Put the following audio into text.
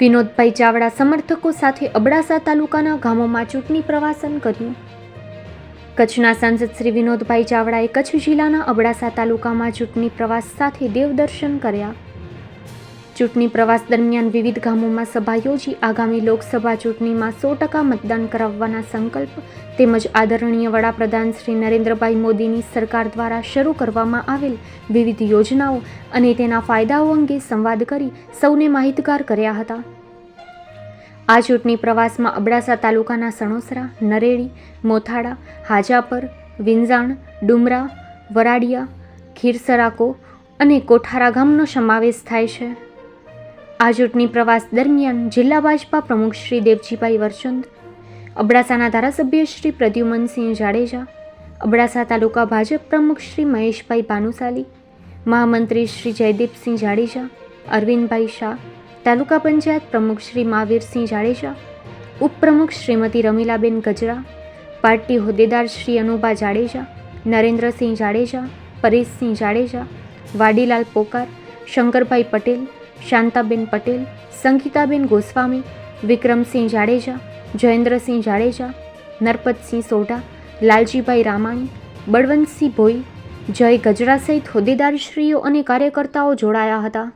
વિનોદભાઈ ચાવડા સમર્થકો સાથે અબડાસા તાલુકાના ગામોમાં ચૂંટણી પ્રવાસન કર્યું. કચ્છના સાંસદ શ્રી વિનોદભાઈ ચાવડાએ કચ્છ જિલ્લાના અબડાસા તાલુકામાં ચૂંટણી પ્રવાસ સાથે દેવદર્શન કર્યા. ચૂંટણી પ્રવાસ દરમિયાન વિવિધ ગામોમાં સભા યોજી આગામી લોકસભા ચૂંટણીમાં સો ટકા મતદાન કરાવવાના સંકલ્પ તેમજ આદરણીય વડાપ્રધાન શ્રી નરેન્દ્રભાઈ મોદીની સરકાર દ્વારા શરૂ કરવામાં આવેલ વિવિધ યોજનાઓ અને તેના ફાયદાઓ અંગે સંવાદ કરી સૌને માહિતગાર કર્યા હતા. આ ચૂંટણી પ્રવાસમાં અબડાસા તાલુકાના સણોસરા, નરેડી મોથાડા હાજાપર વિંજાણ ડુમરા, વરાડિયા, ખીરસરાકો અને કોઠારા ગામનો સમાવેશ થાય છે. આ ચૂંટણી પ્રવાસ દરમિયાન જિલ્લા ભાજપા પ્રમુખ શ્રી દેવજીભાઈ વરચંદ, અબડાસાના ધારાસભ્ય શ્રી પ્રદ્યુમનસિંહ જાડેજા, અબડાસા તાલુકા ભાજપ પ્રમુખ શ્રી મહેશભાઈ ભાનુશાલી, મહામંત્રી શ્રી જયદીપસિંહ જાડેજા, અરવિંદભાઈ શાહ, તાલુકા પંચાયત પ્રમુખ શ્રી મહાવીરસિંહ જાડેજા, ઉપપ્રમુખ શ્રીમતી રમીલાબેન ગજરા, પાર્ટી હોદ્દેદાર શ્રી અનુભા જાડેજા, નરેન્દ્રસિંહ જાડેજા, પરેશસિંહ જાડેજા, વાડીલાલ પોકાર, શંકરભાઈ પટેલ શાંતાબેન પટેલ, સંગીતાબેન ગોસ્વામી, વિક્રમસિંહ જાડેજા, જયેન્દ્રસિંહ જાડેજા, નરપતસિંહ સોઢા, લાલજીભાઈ રામાણી, બળવંતસિંહ ભોઈ, જય ગજરા સહિત હોદ્દેદારશ્રીઓ અને કાર્યકર્તાઓ જોડાયા હતા.